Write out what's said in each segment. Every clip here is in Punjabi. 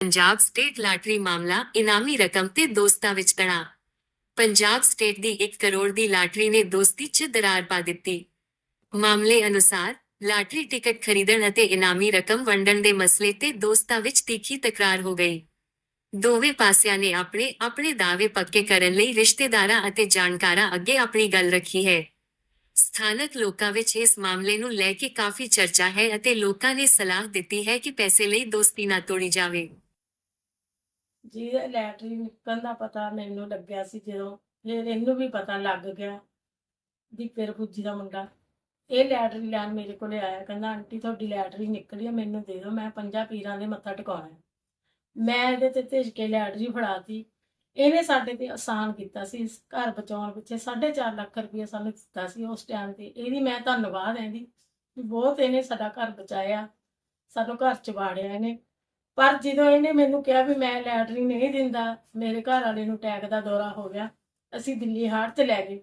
ਪੰਜਾਬ ਸਟੇਟ ਲਾਟਰੀ ਮਾਮਲਾ ਇਨਾਮੀ ਰਕਮ ਤੇ ਦੋਸਤਾਂ ਵਿੱਚ ਤਣਾ ਪੰਜਾਬ ਸਟੇਟ ਦੀ 1 ਕਰੋੜ ਦੀ ਲਾਟਰੀ ਨੇ ਦੋਸਤੀ 'ਚ ਦਰਾਰ ਪਾ ਦਿੱਤੀ। ਮਾਮਲੇ ਅਨੁਸਾਰ ਲਾਟਰੀ ਟਿਕਟ ਖਰੀਦਣ ਅਤੇ ਇਨਾਮੀ ਰਕਮ ਵੰਡਣ ਦੇ ਮਸਲੇ ਤੇ ਦੋਸਤਾਂ ਵਿੱਚ ਤਿੱਖੀ ਤਕਰਾਰ ਹੋ ਗਈ। ਦੋਵੇਂ ਪਾਸਿਆਂ ਨੇ ਆਪਣੇ ਆਪਣੇ ਦਾਅਵੇ ਪੱਕੇ ਕਰਨ ਲਈ ਰਿਸ਼ਤੇਦਾਰਾਂ ਅਤੇ ਜਾਣਕਾਰਾਂ ਅੱਗੇ ਆਪਣੀ ਗੱਲ ਰੱਖੀ ਹੈ। ਸਥਾਨਕ ਲੋਕਾਂ ਵਿੱਚ ਇਸ ਮਾਮਲੇ ਨੂੰ ਲੈ ਕੇ ਕਾਫੀ ਚਰਚਾ ਹੈ ਅਤੇ ਲੋਕਾਂ ਨੇ ਸਲਾਹ ਦਿੱਤੀ ਹੈ ਕਿ ਪੈਸੇ ਲਈ ਦੋਸਤੀ ਨਾ ਤੋੜੀ ਜਾਵੇ। ਜਿਹਦੇ ਲੈਟਰੀ ਨਿਕਲਣ ਦਾ ਪਤਾ ਮੈਨੂੰ ਲੱਗਿਆ ਸੀ ਜਦੋਂ, ਫਿਰ ਇਹਨੂੰ ਵੀ ਪਤਾ ਲੱਗ ਗਿਆ ਦੀ ਫਿਰ ਫੁੱਜੀ ਦਾ ਮੁੰਡਾ। ਇਹ ਲੈਟਰੀ ਲੈਣ ਮੇਰੇ ਕੋਲੇ ਆਇਆ, ਕਹਿੰਦਾ, ਆਂਟੀ, ਤੁਹਾਡੀ ਲੈਟਰੀ ਨਿਕਲੀ ਆ, ਮੈਨੂੰ ਦੇ ਦਿਓ, ਮੈਂ ਪੰਜਾਂ ਪੀਰਾਂ ਦੇ ਮੱਥਾ ਟਿਕਾਉਣਾ ਮੈਂ ਇਹਦੇ ਤੇ ਧਿਜ ਕੇ ਲੈਟਰੀ ਫੜਾਤੀ। ਇਹਨੇ ਸਾਡੇ ਤੇ ਆਸਾਨ ਕੀਤਾ ਸੀ, ਇਸ ਘਰ ਬਚਾਉਣ ਪਿੱਛੇ 4.5 ਲੱਖ ਰੁਪਏ ਸਾਨੂੰ ਦਿੱਤਾ ਸੀ ਉਸ ਟਾਈਮ ਤੇ। ਇਹਦੀ ਮੈਂ ਧੰਨਵਾਦ ਹੈ ਇਹਦੀ ਵੀ ਬਹੁਤ ਇਹਨੇ ਸਾਡਾ ਘਰ ਬਚਾਇਆ, ਸਾਨੂੰ ਘਰ ਚ ਵਾੜਿਆ ਇਹਨੇ। ਪਰ ਜਦੋਂ ਇਹਨੇ ਮੈਨੂੰ ਕਿਹਾ ਵੀ ਮੈਂ ਲੈਟਰੀ ਨਹੀਂ ਦਿੰਦਾ, ਮੇਰੇ ਘਰ ਵਾਲੇ ਨੂੰ ਟੈਕ ਦਾ ਦੌਰਾ ਹੋ ਗਿਆ, ਅਸੀਂ ਦਿੱਲੀ ਹਾਰਟ ਤੇ ਲੈ ਗਏ।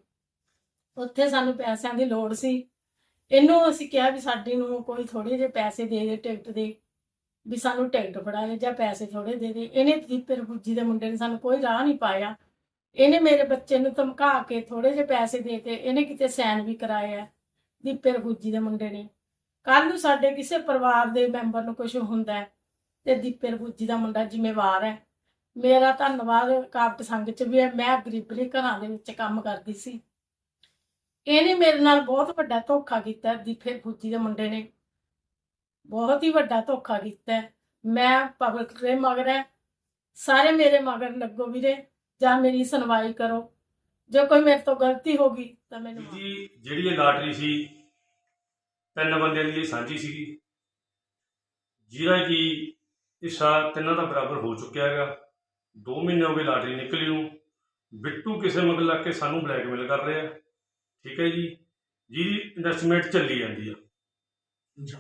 ਉੱਥੇ ਸਾਨੂੰ ਪੈਸਿਆਂ ਦੀ ਲੋੜ ਸੀ। ਇਹਨੂੰ ਅਸੀਂ ਕਿਹਾ ਵੀ ਸਾਡੀ ਨੂੰ ਕੋਈ ਥੋੜੇ ਜਿਹੇ ਪੈਸੇ ਦੇ ਦੇ, ਟਿਕਟ ਦੇ, ਵੀ ਸਾਨੂੰ ਟਿਕਟ ਫੜਾ ਦੇ ਜਾਂ ਪੈਸੇ ਥੋੜੇ ਦੇ ਦੇ। ਇਹਨੇ ਦੀਪੇ ਰਫੂਜੀ ਦੇ ਮੁੰਡੇ ਨੇ ਸਾਨੂੰ ਕੋਈ ਰਾਹ ਨਹੀਂ ਪਾਇਆ। ਇਹਨੇ ਮੇਰੇ ਬੱਚੇ ਨੂੰ ਧਮਕਾ ਕੇ ਥੋੜੇ ਜਿਹੇ ਪੈਸੇ ਦੇ ਕੇ ਇਹਨੇ ਕਿਤੇ ਸੈਨ ਵੀ ਕਰਾਇਆ ਦੀਪੇ ਰਫੂਜੀ ਦੇ ਮੁੰਡੇ ਨੇ। ਕੱਲ ਨੂੰ ਸਾਡੇ ਕਿਸੇ ਪਰਿਵਾਰ ਦੇ ਮੈਂਬਰ ਨੂੰ ਕੁਝ ਹੁੰਦਾ ਹੈ ਤੇ ਦੀਪੇ ਰਫੂਜੀ ਦਾ ਮੁੰਡਾ ਜ਼ਿੰਮੇਵਾਰ ਹੈ। ਮੇਰਾ ਧੰਨਵਾਦ ਕਾਪਟ ਸੰਘ ਚ ਵੀ ਹੈ ਮੈਂ ਗਰੀਬੀ ਘਰਾਂ ਦੇ ਵਿੱਚ ਕੰਮ ਕਰਦੀ ਸੀ। ਇਹਨੇ ਮੇਰੇ ਨਾਲ ਬਹੁਤ ਵੱਡਾ ਧੋਖਾ ਕੀਤਾ ਦੀਪੇ ਰਫੂਜੀ ਦੇ ਮੁੰਡੇ ਨੇ। ਬਹੁਤ ਹੀ ਵੱਡਾ ਧੋਖਾ ਕੀਤਾ। ਮੈਂ ਪਬਲਿਕ ਦੇ ਮਗਰ ਹੈ। ਸਾਰੇ ਮੇਰੇ ਮਗਰ ਲੱਗੋ ਵੀਰੇ ਜਾਂ ਮੇਰੀ ਸੁਣਵਾਈ ਕਰੋ। ਜੋ ਕੋਈ ਮੇਰੇ ਤੋਂ ਗਲਤੀ ਹੋ ਗਈ ਤਾਂ ਮੈਨੂੰ ਜੀ ਜਿਹੜੀ ਇਹ ਲਾਟਰੀ ਸੀ ਤਿੰਨ ਬੰਦਿਆਂ ਦੀ ਸਾਂਝੀ ਸੀਗੀ। ਜਿਹਦਾ ਕਿ ਇਹ ਹਿੱਸਾ ਤਿੰਨਾਂ ਦਾ ਬਰਾਬਰ ਹੋ ਚੁੱਕਿਆ ਹੈਗਾ। 2 ਮਹੀਨੇ ਹੋ ਗਏ ਲਾਟਰੀ ਨਿਕਲੀ ਨੂੰ। ਬਿੱਟੂ ਕਿਸੇ ਮਗਰ ਲੱਗ ਕੇ ਸਾਨੂੰ ਬਲੈਕਮੇਲ ਕਰ ਰਿਹਾ। ਠੀਕ ਹੈ ਜੀ। ਜਿਹਦੀ ਇਨਵੈਸਟਮੈਂਟ ਚੱਲੀ ਜਾਂਦੀ ਆ।